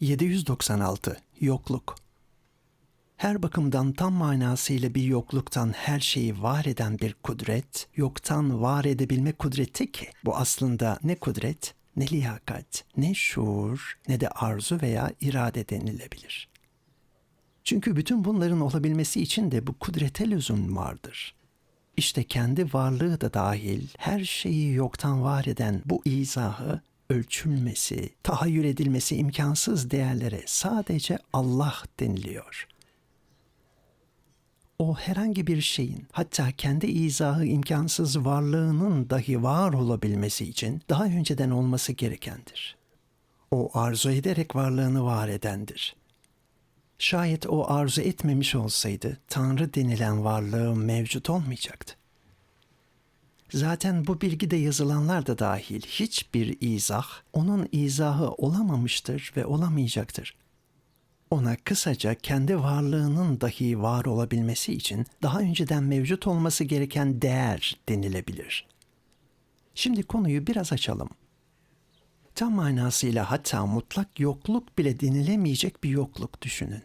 796 Yokluk Her bakımdan tam manasıyla bir yokluktan her şeyi var eden bir kudret, yoktan var edebilme kudreti ki bu aslında ne kudret, ne liyakat, ne şuur, ne de arzu veya irade denilebilir. Çünkü bütün bunların olabilmesi için de bu kudrete lüzum vardır. İşte kendi varlığı da dahil her şeyi yoktan var eden bu izahı ölçülmesi, tahayyül edilmesi imkansız değerlere sadece Allah deniliyor. O herhangi bir şeyin hatta kendi izahı imkansız varlığının dahi var olabilmesi için daha önceden olması gerekendir. O arzu ederek varlığını var edendir. Şayet o arzu etmemiş olsaydı Tanrı denilen varlığı mevcut olmayacaktı. Zaten bu bilgide yazılanlar da dahil hiçbir izah onun izahı olamamıştır ve olamayacaktır. Ona kısaca kendi varlığının dahi var olabilmesi için daha önceden mevcut olması gereken değer denilebilir. Şimdi konuyu biraz açalım. Tam manasıyla hatta mutlak yokluk bile denilemeyecek bir yokluk düşünün.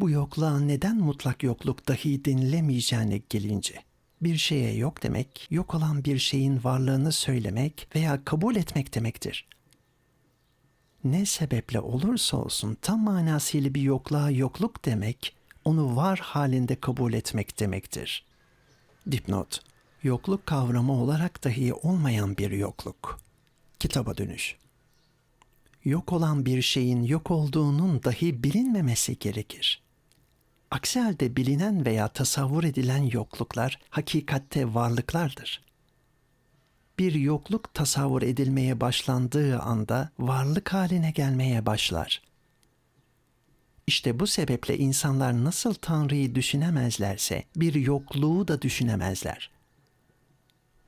Bu yokluğa neden mutlak yokluk dahi denilemeyeceğine gelince, bir şeye yok demek, yok olan bir şeyin varlığını söylemek veya kabul etmek demektir. Ne sebeple olursa olsun tam manasıyla bir yokluğa yokluk demek, onu var halinde kabul etmek demektir. Dipnot, yokluk kavramı olarak dahi olmayan bir yokluk. Kitaba dönüş. Yok olan bir şeyin yok olduğunun dahi bilinmemesi gerekir. Aksi halde bilinen veya tasavvur edilen yokluklar hakikatte varlıklardır. Bir yokluk tasavvur edilmeye başlandığı anda varlık haline gelmeye başlar. İşte bu sebeple insanlar nasıl Tanrı'yı düşünemezlerse bir yokluğu da düşünemezler.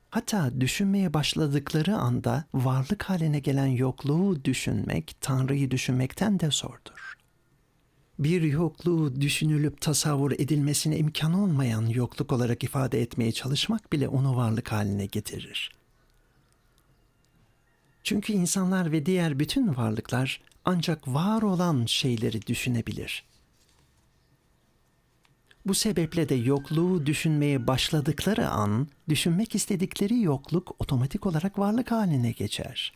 Hatta düşünmeye başladıkları anda varlık haline gelen yokluğu düşünmek Tanrı'yı düşünmekten de zordur bir yokluğu düşünülüp tasavvur edilmesine imkan olmayan yokluk olarak ifade etmeye çalışmak bile onu varlık haline getirir. Çünkü insanlar ve diğer bütün varlıklar ancak var olan şeyleri düşünebilir. Bu sebeple de yokluğu düşünmeye başladıkları an, düşünmek istedikleri yokluk otomatik olarak varlık haline geçer.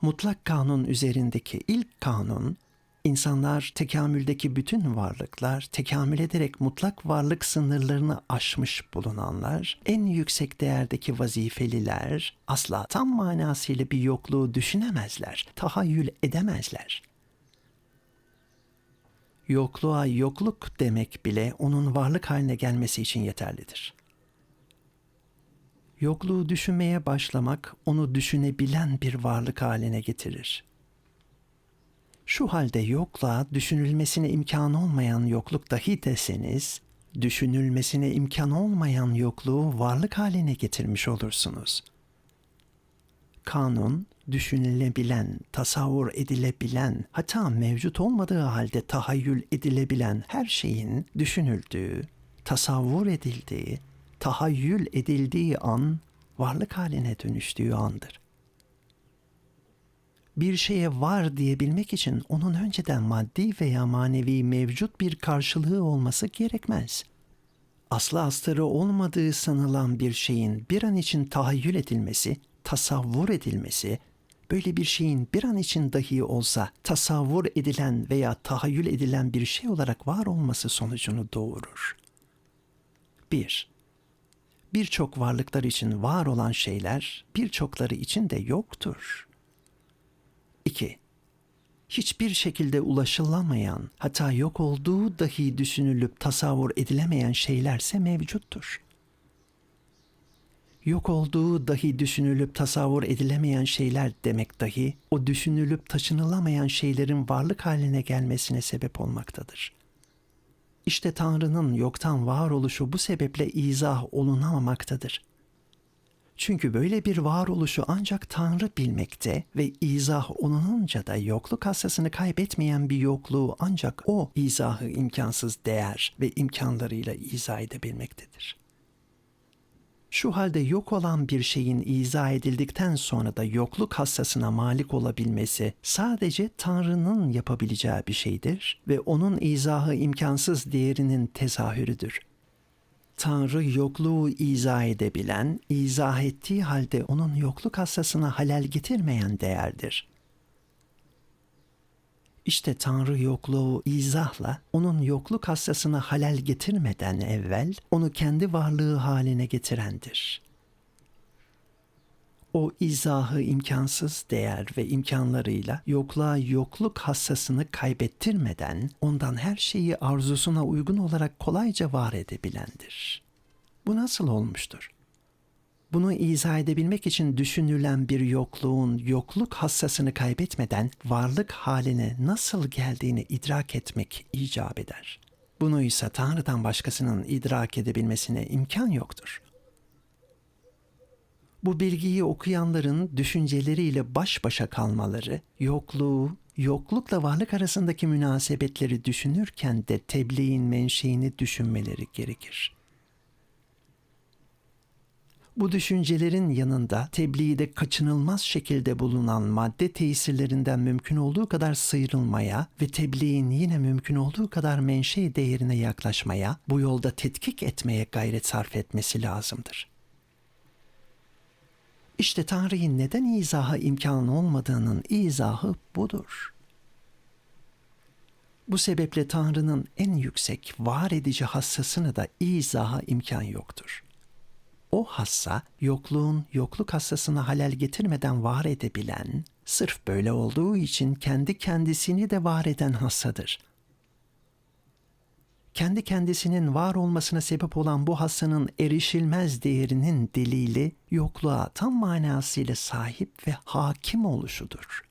Mutlak kanun üzerindeki ilk kanun, İnsanlar tekamüldeki bütün varlıklar, tekamül ederek mutlak varlık sınırlarını aşmış bulunanlar, en yüksek değerdeki vazifeliler asla tam manasıyla bir yokluğu düşünemezler, tahayyül edemezler. Yokluğa yokluk demek bile onun varlık haline gelmesi için yeterlidir. Yokluğu düşünmeye başlamak onu düşünebilen bir varlık haline getirir.'' Şu halde yokla düşünülmesine imkan olmayan yokluk dahi deseniz, düşünülmesine imkan olmayan yokluğu varlık haline getirmiş olursunuz. Kanun, düşünülebilen, tasavvur edilebilen, hatta mevcut olmadığı halde tahayyül edilebilen her şeyin düşünüldüğü, tasavvur edildiği, tahayyül edildiği an varlık haline dönüştüğü andır bir şeye var diyebilmek için onun önceden maddi veya manevi mevcut bir karşılığı olması gerekmez. Aslı astarı olmadığı sanılan bir şeyin bir an için tahayyül edilmesi, tasavvur edilmesi, böyle bir şeyin bir an için dahi olsa tasavvur edilen veya tahayyül edilen bir şey olarak var olması sonucunu doğurur. 1. Birçok varlıklar için var olan şeyler birçokları için de yoktur. 2. Hiçbir şekilde ulaşılamayan, hatta yok olduğu dahi düşünülüp tasavvur edilemeyen şeylerse mevcuttur. Yok olduğu dahi düşünülüp tasavvur edilemeyen şeyler demek dahi o düşünülüp taşınılamayan şeylerin varlık haline gelmesine sebep olmaktadır. İşte Tanrı'nın yoktan var oluşu bu sebeple izah olunamamaktadır. Çünkü böyle bir varoluşu ancak Tanrı bilmekte ve izah olununca da yokluk hassasını kaybetmeyen bir yokluğu ancak o izahı imkansız değer ve imkanlarıyla izah edebilmektedir. Şu halde yok olan bir şeyin izah edildikten sonra da yokluk hassasına malik olabilmesi sadece Tanrı'nın yapabileceği bir şeydir ve onun izahı imkansız değerinin tezahürüdür. Tanrı yokluğu izah edebilen, izah ettiği halde onun yokluk hassasına halel getirmeyen değerdir. İşte Tanrı yokluğu izahla onun yokluk hassasına halel getirmeden evvel onu kendi varlığı haline getirendir. O izahı imkansız değer ve imkanlarıyla yokluğa yokluk hassasını kaybettirmeden ondan her şeyi arzusuna uygun olarak kolayca var edebilendir. Bu nasıl olmuştur? Bunu izah edebilmek için düşünülen bir yokluğun yokluk hassasını kaybetmeden varlık haline nasıl geldiğini idrak etmek icap eder. Bunu ise Tanrı'dan başkasının idrak edebilmesine imkan yoktur. Bu bilgiyi okuyanların düşünceleriyle baş başa kalmaları, yokluğu, yoklukla varlık arasındaki münasebetleri düşünürken de tebliğin menşeini düşünmeleri gerekir.'' Bu düşüncelerin yanında tebliğde kaçınılmaz şekilde bulunan madde tesirlerinden mümkün olduğu kadar sıyrılmaya ve tebliğin yine mümkün olduğu kadar menşe değerine yaklaşmaya, bu yolda tetkik etmeye gayret sarf etmesi lazımdır. İşte Tanrı'yı neden izaha imkan olmadığının izahı budur. Bu sebeple Tanrı'nın en yüksek var edici hassasını da izaha imkan yoktur.'' o hassa yokluğun yokluk hassasına halel getirmeden var edebilen, sırf böyle olduğu için kendi kendisini de var eden hassadır. Kendi kendisinin var olmasına sebep olan bu hassanın erişilmez değerinin delili yokluğa tam manasıyla sahip ve hakim oluşudur.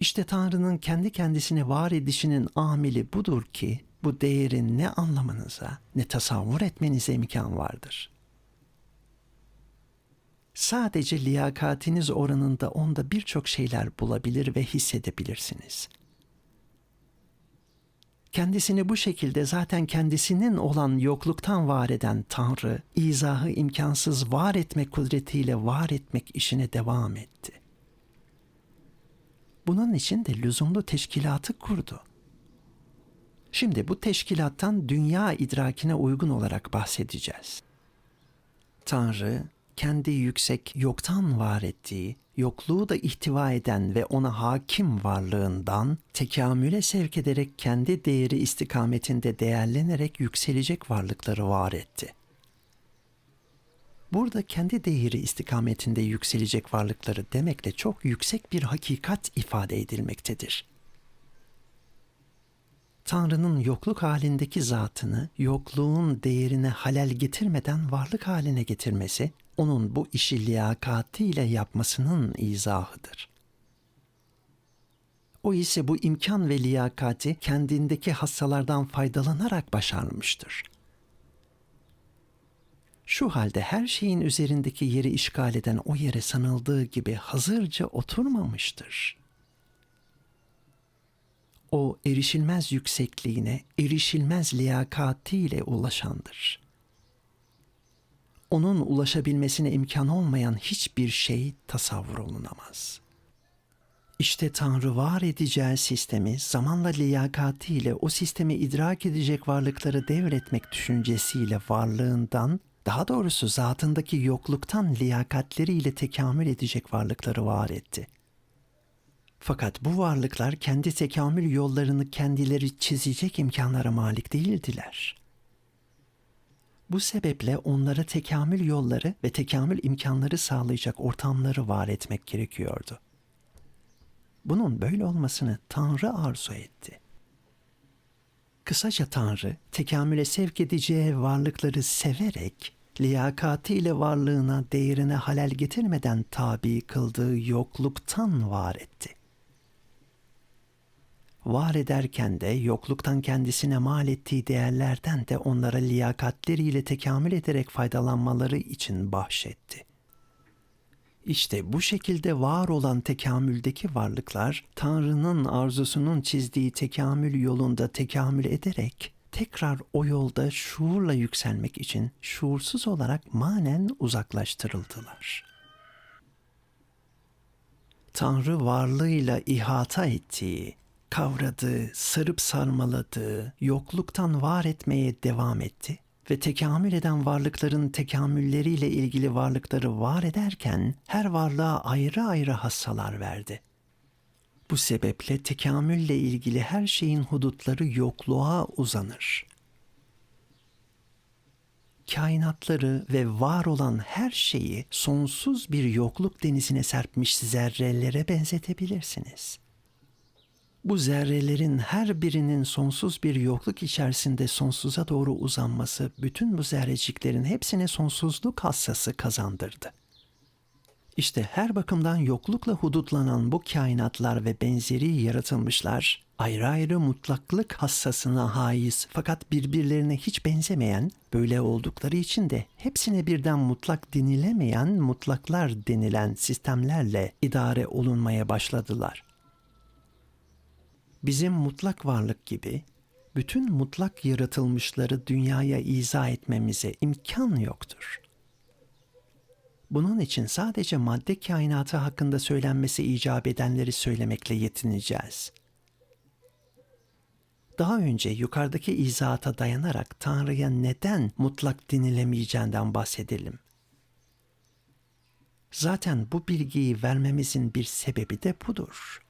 İşte Tanrı'nın kendi kendisini var edişinin amili budur ki bu değerin ne anlamanıza ne tasavvur etmenize imkan vardır. Sadece liyakatiniz oranında onda birçok şeyler bulabilir ve hissedebilirsiniz. Kendisini bu şekilde zaten kendisinin olan yokluktan var eden Tanrı, izahı imkansız var etmek kudretiyle var etmek işine devam etti. Bunun için de lüzumlu teşkilatı kurdu. Şimdi bu teşkilattan dünya idrakine uygun olarak bahsedeceğiz. Tanrı kendi yüksek yoktan var ettiği, yokluğu da ihtiva eden ve ona hakim varlığından tekamüle sevk ederek kendi değeri istikametinde değerlenerek yükselecek varlıkları var etti. Burada kendi değeri istikametinde yükselecek varlıkları demekle çok yüksek bir hakikat ifade edilmektedir. Tanrı'nın yokluk halindeki zatını yokluğun değerine halel getirmeden varlık haline getirmesi, onun bu işi liyakatiyle yapmasının izahıdır. O ise bu imkan ve liyakati kendindeki hassalardan faydalanarak başarmıştır. Şu halde her şeyin üzerindeki yeri işgal eden o yere sanıldığı gibi hazırca oturmamıştır.'' O erişilmez yüksekliğine erişilmez liyakatiyle ulaşandır. Onun ulaşabilmesine imkan olmayan hiçbir şey tasavvur olunamaz. İşte Tanrı var edeceği sistemi zamanla liyakatiyle o sistemi idrak edecek varlıkları devretmek düşüncesiyle varlığından, daha doğrusu zatındaki yokluktan liyakatleriyle tekamül edecek varlıkları var etti.'' Fakat bu varlıklar kendi tekamül yollarını kendileri çizecek imkanlara malik değildiler. Bu sebeple onlara tekamül yolları ve tekamül imkanları sağlayacak ortamları var etmek gerekiyordu. Bunun böyle olmasını Tanrı arzu etti. Kısaca Tanrı, tekamüle sevk edeceği varlıkları severek, liyakatiyle varlığına değerine halel getirmeden tabi kıldığı yokluktan var etti var ederken de yokluktan kendisine mal ettiği değerlerden de onlara liyakatleriyle tekamül ederek faydalanmaları için bahşetti. İşte bu şekilde var olan tekamüldeki varlıklar Tanrı'nın arzusunun çizdiği tekamül yolunda tekamül ederek tekrar o yolda şuurla yükselmek için şuursuz olarak manen uzaklaştırıldılar. Tanrı varlığıyla ihata ettiği, kavradığı, sarıp sarmaladığı, yokluktan var etmeye devam etti ve tekamül eden varlıkların tekamülleriyle ilgili varlıkları var ederken her varlığa ayrı ayrı hassalar verdi. Bu sebeple tekamülle ilgili her şeyin hudutları yokluğa uzanır. Kainatları ve var olan her şeyi sonsuz bir yokluk denizine serpmiş zerrelere benzetebilirsiniz. Bu zerrelerin her birinin sonsuz bir yokluk içerisinde sonsuza doğru uzanması bütün bu zerreciklerin hepsine sonsuzluk hassası kazandırdı. İşte her bakımdan yoklukla hudutlanan bu kainatlar ve benzeri yaratılmışlar ayrı ayrı mutlaklık hassasına haiz fakat birbirlerine hiç benzemeyen, böyle oldukları için de hepsine birden mutlak denilemeyen mutlaklar denilen sistemlerle idare olunmaya başladılar. Bizim mutlak varlık gibi bütün mutlak yaratılmışları dünyaya izah etmemize imkan yoktur.'' Bunun için sadece madde kainatı hakkında söylenmesi icap edenleri söylemekle yetineceğiz. Daha önce yukarıdaki izahata dayanarak Tanrı'ya neden mutlak denilemeyeceğinden bahsedelim. Zaten bu bilgiyi vermemizin bir sebebi de budur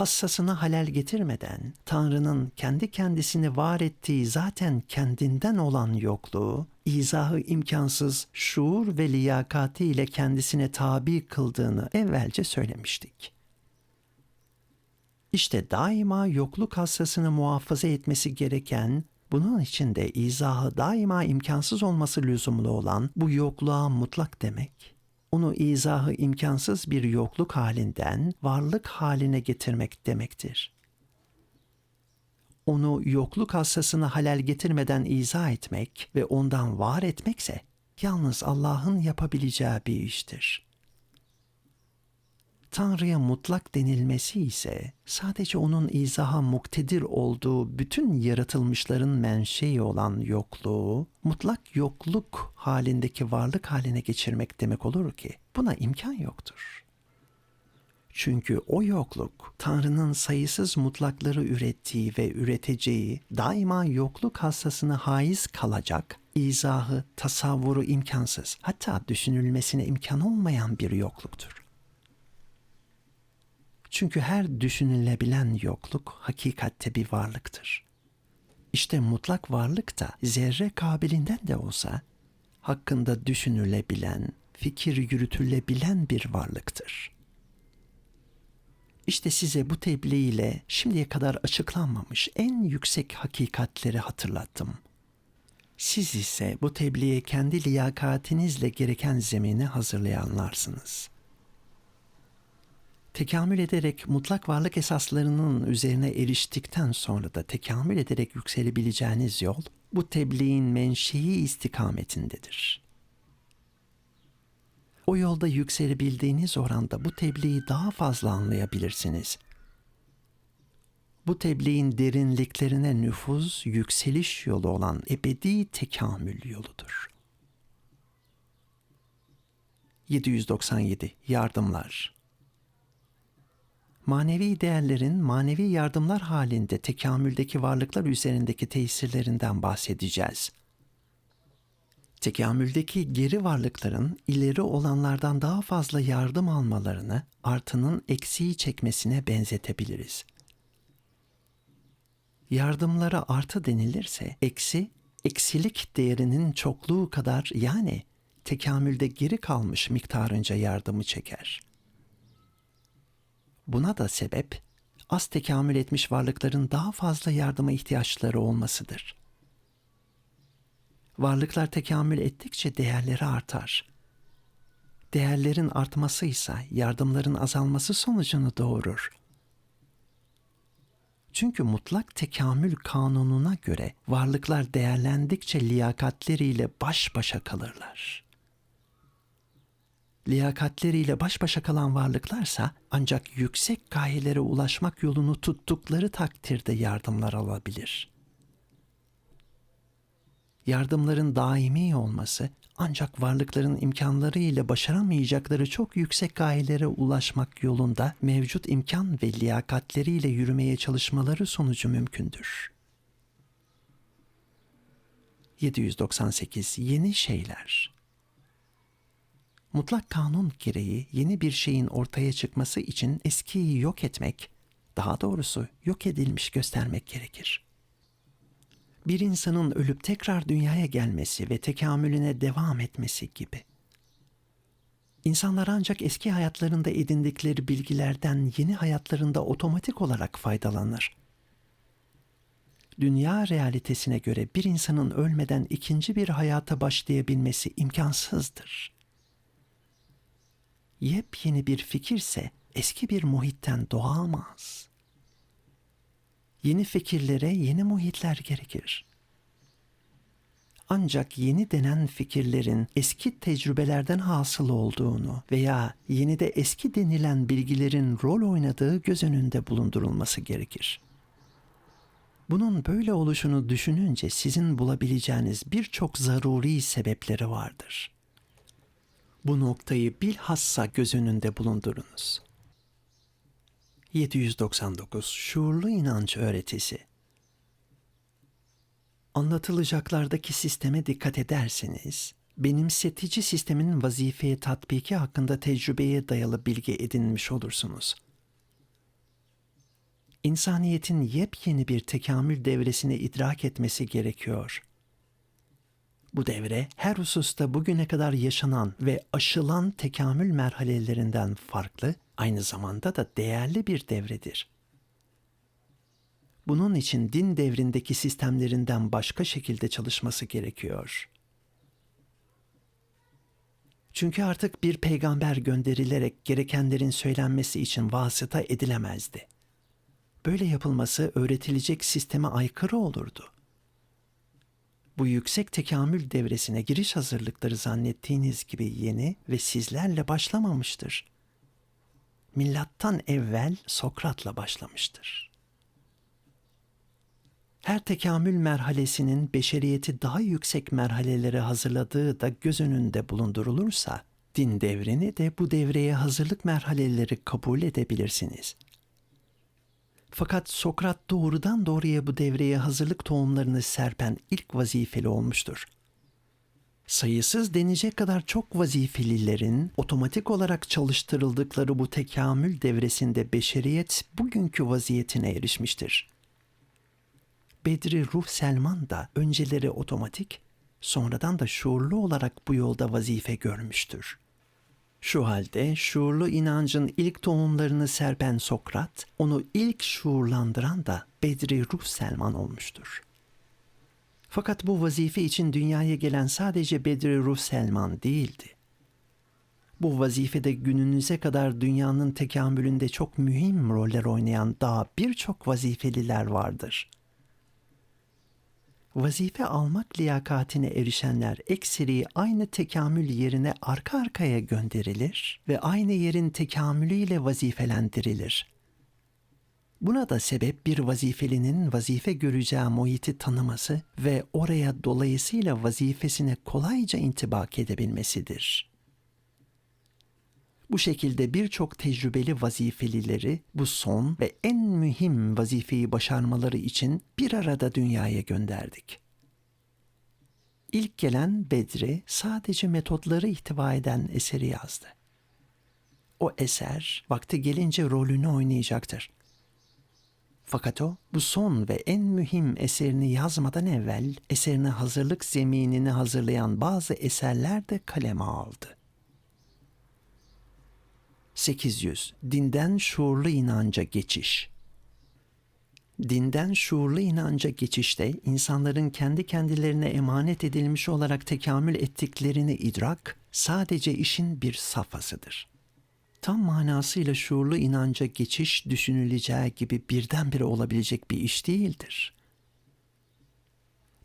hassasını halel getirmeden Tanrı'nın kendi kendisini var ettiği zaten kendinden olan yokluğu, izahı imkansız şuur ve liyakati ile kendisine tabi kıldığını evvelce söylemiştik. İşte daima yokluk hassasını muhafaza etmesi gereken, bunun için de izahı daima imkansız olması lüzumlu olan bu yokluğa mutlak demek, onu izahı imkansız bir yokluk halinden varlık haline getirmek demektir. Onu yokluk hassasını halel getirmeden izah etmek ve ondan var etmekse yalnız Allah'ın yapabileceği bir iştir.'' Tanrı'ya mutlak denilmesi ise sadece onun izaha muktedir olduğu bütün yaratılmışların menşei olan yokluğu, mutlak yokluk halindeki varlık haline geçirmek demek olur ki buna imkan yoktur. Çünkü o yokluk Tanrı'nın sayısız mutlakları ürettiği ve üreteceği daima yokluk hassasına haiz kalacak, izahı, tasavvuru imkansız, hatta düşünülmesine imkan olmayan bir yokluktur. Çünkü her düşünülebilen yokluk hakikatte bir varlıktır. İşte mutlak varlık da zerre kabilinden de olsa hakkında düşünülebilen, fikir yürütülebilen bir varlıktır. İşte size bu tebliğ ile şimdiye kadar açıklanmamış en yüksek hakikatleri hatırlattım. Siz ise bu tebliğe kendi liyakatinizle gereken zemini hazırlayanlarsınız.'' Tekamül ederek mutlak varlık esaslarının üzerine eriştikten sonra da tekamül ederek yükselebileceğiniz yol bu tebliğin menşei istikametindedir. O yolda yükselebildiğiniz oranda bu tebliği daha fazla anlayabilirsiniz. Bu tebliğin derinliklerine nüfuz, yükseliş yolu olan ebedi tekamül yoludur. 797 Yardımlar manevi değerlerin manevi yardımlar halinde tekamüldeki varlıklar üzerindeki tesirlerinden bahsedeceğiz. Tekamüldeki geri varlıkların ileri olanlardan daha fazla yardım almalarını artının eksiği çekmesine benzetebiliriz. Yardımlara artı denilirse eksi, eksilik değerinin çokluğu kadar yani tekamülde geri kalmış miktarınca yardımı çeker.'' Buna da sebep az tekamül etmiş varlıkların daha fazla yardıma ihtiyaçları olmasıdır. Varlıklar tekamül ettikçe değerleri artar. Değerlerin artması ise yardımların azalması sonucunu doğurur. Çünkü mutlak tekamül kanununa göre varlıklar değerlendikçe liyakatleriyle baş başa kalırlar liyakatleriyle baş başa kalan varlıklarsa ancak yüksek gayelere ulaşmak yolunu tuttukları takdirde yardımlar alabilir. yardımların daimi olması ancak varlıkların imkanları ile başaramayacakları çok yüksek gayelere ulaşmak yolunda mevcut imkan ve liyakatleriyle yürümeye çalışmaları sonucu mümkündür. 798 Yeni şeyler Mutlak kanun gereği yeni bir şeyin ortaya çıkması için eskiyi yok etmek, daha doğrusu yok edilmiş göstermek gerekir. Bir insanın ölüp tekrar dünyaya gelmesi ve tekamülüne devam etmesi gibi. İnsanlar ancak eski hayatlarında edindikleri bilgilerden yeni hayatlarında otomatik olarak faydalanır. Dünya realitesine göre bir insanın ölmeden ikinci bir hayata başlayabilmesi imkansızdır yepyeni bir fikirse eski bir muhitten doğamaz. Yeni fikirlere yeni muhitler gerekir. Ancak yeni denen fikirlerin eski tecrübelerden hasıl olduğunu veya yeni de eski denilen bilgilerin rol oynadığı göz önünde bulundurulması gerekir. Bunun böyle oluşunu düşününce sizin bulabileceğiniz birçok zaruri sebepleri vardır.'' Bu noktayı bilhassa göz önünde bulundurunuz. 799 Şuurlu inanç öğretisi Anlatılacaklardaki sisteme dikkat ederseniz, benimsetici sistemin vazifeye tatbiki hakkında tecrübeye dayalı bilgi edinmiş olursunuz. İnsaniyetin yepyeni bir tekamül devresini idrak etmesi gerekiyor. Bu devre her hususta bugüne kadar yaşanan ve aşılan tekamül merhalelerinden farklı, aynı zamanda da değerli bir devredir. Bunun için din devrindeki sistemlerinden başka şekilde çalışması gerekiyor. Çünkü artık bir peygamber gönderilerek gerekenlerin söylenmesi için vasıta edilemezdi. Böyle yapılması öğretilecek sisteme aykırı olurdu bu yüksek tekamül devresine giriş hazırlıkları zannettiğiniz gibi yeni ve sizlerle başlamamıştır. Milattan evvel Sokrat'la başlamıştır. Her tekamül merhalesinin beşeriyeti daha yüksek merhalelere hazırladığı da göz önünde bulundurulursa, din devrini de bu devreye hazırlık merhaleleri kabul edebilirsiniz.'' Fakat Sokrat doğrudan doğruya bu devreye hazırlık tohumlarını serpen ilk vazifeli olmuştur. Sayısız denecek kadar çok vazifelilerin otomatik olarak çalıştırıldıkları bu tekamül devresinde beşeriyet bugünkü vaziyetine erişmiştir. Bedri Ruh Selman da önceleri otomatik, sonradan da şuurlu olarak bu yolda vazife görmüştür.'' Şu halde şuurlu inancın ilk tohumlarını serpen Sokrat, onu ilk şuurlandıran da Bedri Ruh Selman olmuştur. Fakat bu vazife için dünyaya gelen sadece Bedri Ruh Selman değildi. Bu vazifede gününüze kadar dünyanın tekamülünde çok mühim roller oynayan daha birçok vazifeliler vardır.'' Vazife almak liyakatine erişenler ekseri aynı tekamül yerine arka arkaya gönderilir ve aynı yerin tekamülüyle vazifelendirilir. Buna da sebep bir vazifelinin vazife göreceği muhiti tanıması ve oraya dolayısıyla vazifesine kolayca intibak edebilmesidir.'' Bu şekilde birçok tecrübeli vazifelileri bu son ve en mühim vazifeyi başarmaları için bir arada dünyaya gönderdik. İlk gelen Bedri sadece metotları ihtiva eden eseri yazdı. O eser vakti gelince rolünü oynayacaktır. Fakat o bu son ve en mühim eserini yazmadan evvel eserine hazırlık zeminini hazırlayan bazı eserler de kaleme aldı. 800 Dinden şuurlu inanca geçiş Dinden şuurlu inanca geçişte insanların kendi kendilerine emanet edilmiş olarak tekamül ettiklerini idrak sadece işin bir safhasıdır. Tam manasıyla şuurlu inanca geçiş düşünüleceği gibi birdenbire olabilecek bir iş değildir.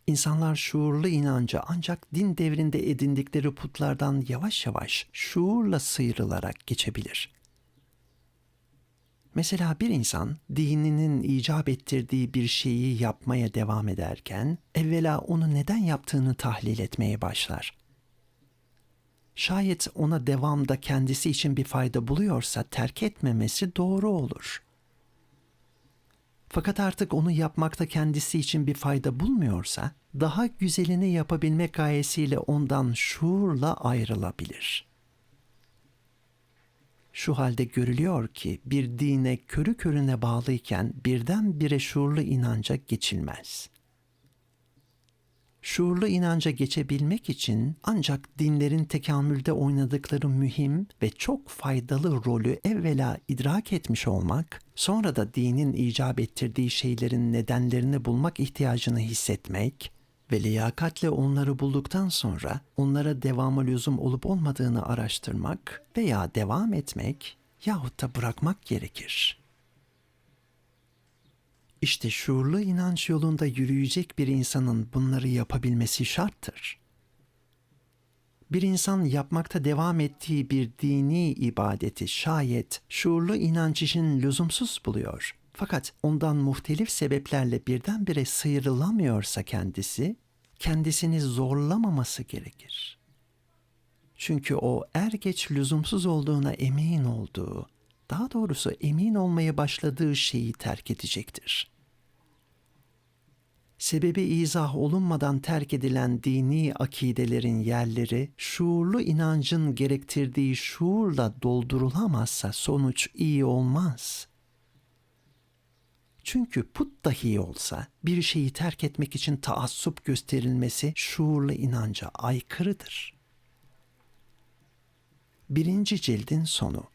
İnsanlar şuurlu inanca ancak din devrinde edindikleri putlardan yavaş yavaş şuurla sıyrılarak geçebilir. Mesela bir insan dininin icap ettirdiği bir şeyi yapmaya devam ederken evvela onu neden yaptığını tahlil etmeye başlar. Şayet ona devamda kendisi için bir fayda buluyorsa terk etmemesi doğru olur. Fakat artık onu yapmakta kendisi için bir fayda bulmuyorsa daha güzelini yapabilmek gayesiyle ondan şuurla ayrılabilir.'' Şu halde görülüyor ki bir dine körü körüne bağlıyken birdenbire şuurlu inanca geçilmez. Şuurlu inanca geçebilmek için ancak dinlerin tekamülde oynadıkları mühim ve çok faydalı rolü evvela idrak etmiş olmak, sonra da dinin icap ettirdiği şeylerin nedenlerini bulmak ihtiyacını hissetmek ve liyakatle onları bulduktan sonra onlara devamı lüzum olup olmadığını araştırmak veya devam etmek yahut da bırakmak gerekir. İşte şuurlu inanç yolunda yürüyecek bir insanın bunları yapabilmesi şarttır. Bir insan yapmakta devam ettiği bir dini ibadeti şayet şuurlu inanç için lüzumsuz buluyor fakat ondan muhtelif sebeplerle birdenbire sıyrılamıyorsa kendisi, kendisini zorlamaması gerekir. Çünkü o er geç lüzumsuz olduğuna emin olduğu, daha doğrusu emin olmaya başladığı şeyi terk edecektir. Sebebi izah olunmadan terk edilen dini akidelerin yerleri şuurlu inancın gerektirdiği şuurla doldurulamazsa sonuç iyi olmaz.'' Çünkü put dahi olsa bir şeyi terk etmek için taassup gösterilmesi şuurlu inanca aykırıdır. Birinci cildin sonu